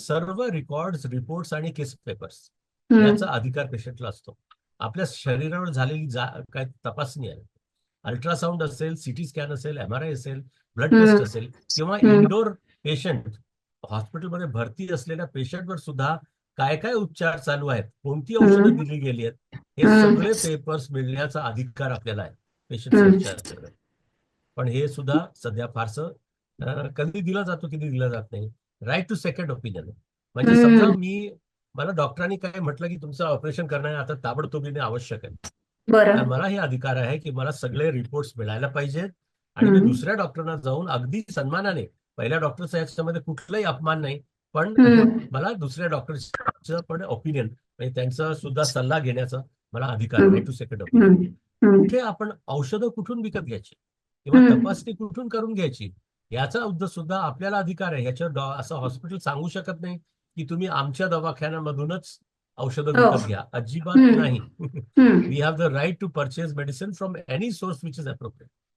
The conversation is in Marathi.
सर्व रेकॉर्ड रिपोर्ट्स आणि केस पेपर्स याचा अधिकार पेशंटला असतो आपल्या शरीरावर झालेली जा काय तपासणी आहे अल्ट्रासाऊंड असेल सिटी स्कॅन असेल एम आर आय असेल ब्लड. टेस्ट असेल किंवा. इंडोर पेशंट हॉस्पिटलमध्ये भरती असलेल्या पेशंटवर सुद्धा काय काय उपचार चालू आहेत कोणती औषधं. दिली गेली आहेत हे. सगळे पेपर्स मिळण्याचा अधिकार आपल्याला आहे पेशंट. उपचार. पण हे सुद्धा सध्या फारसं कधी दिला जातो कधी दिला जात नाही राईट टू सेकंड ओपिनियन म्हणजे. समजा मी मला डॉक्टरांनी काय म्हटलं की तुमचं ऑपरेशन करणं आता ताबडतोबीने आवश्यक आहे तर मला हे अधिकार आहे की मला सगळे रिपोर्ट्स मिळायला पाहिजेत आणि मी. दुसऱ्या डॉक्टरांना जाऊन अगदी सन्मानाने पहिल्या डॉक्टरचा याच्यामध्ये कुठलाही अपमान नाही पण. मला दुसऱ्या डॉक्टरचं पण ओपिनियन म्हणजे त्यांचा सुद्धा सल्ला घेण्याचा मला अधिकार. आहे टू सेकंड ओपिनियन कुठे आपण औषधं कुठून विकत घ्यायची किंवा. तपासणी कुठून करून घ्यायची याचा उद्देश सुद्धा आपल्याला अधिकार आहे ह्याच्यावर डॉ- असं हॉस्पिटल सांगू शकत नाही की तुम्ही आमच्या दवाखान्यामधूनच औषधं हो. विकत घ्या अजिबात. नाही. We have the right to purchase medicine from any source which is appropriate